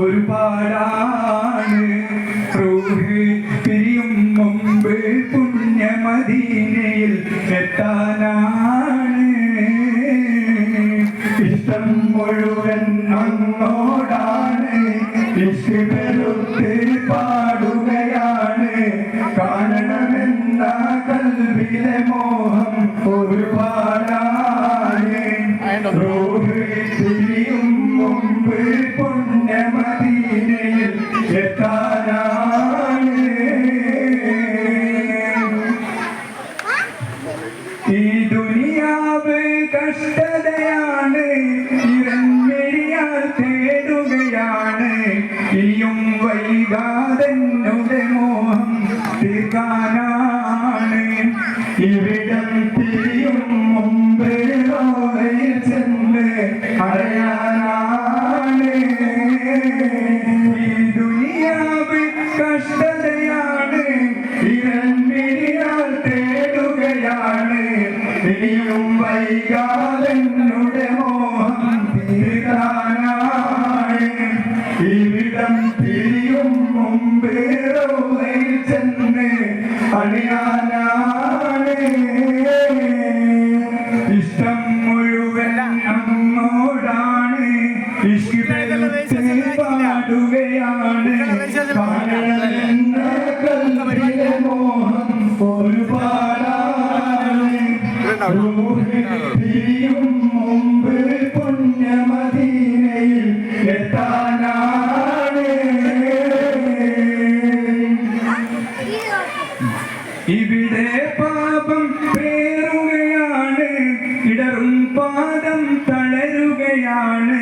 ഒരുപാടാണ് റൂഹ് പിരിയും മുമ്പ് പുണ്യമദീനയിൽ എത്താനാണ്. ഇഷ്ടം മുഴുവൻ അങ്ങോടാണ്. ഇഷ്ട് പെരുത്ത് പാടുകയാണ്. കാണണമെന്ന കൽവിലെ മോഹം ഒരുപാടാണ് മുമ്പ് പുണ്യമദീനയിൽ എത്താനാണ്. ഈ ദുനിയാവ് കഷ്ടതയാണ് ഇറങ്ങിയാൽ തേടുകയാണ്. ഇനിയും വൈകാതെന്നുടെ മോഹം തീർക്കാനാണ്. ഇവിടം തിരിയും മുമ്പേ ചെന്ന് അടയാനാണ് ഇനിയും വൈകാതെന്നുടെ മോഹം തീരാനാണ് ഇവിടം തിരിയും മുമ്പ് റോയിൽ ചെന്ന് അണിയാനാണ് ഇഷ്ടം മുഴുവൻ അങ്ങോടാണ് ഇഷ്ടത്തെ പാടുകയാണ്. ഇവിടെ പാപം പേറുകയാണ് ഇടറും പാദം തളരുകയാണ്.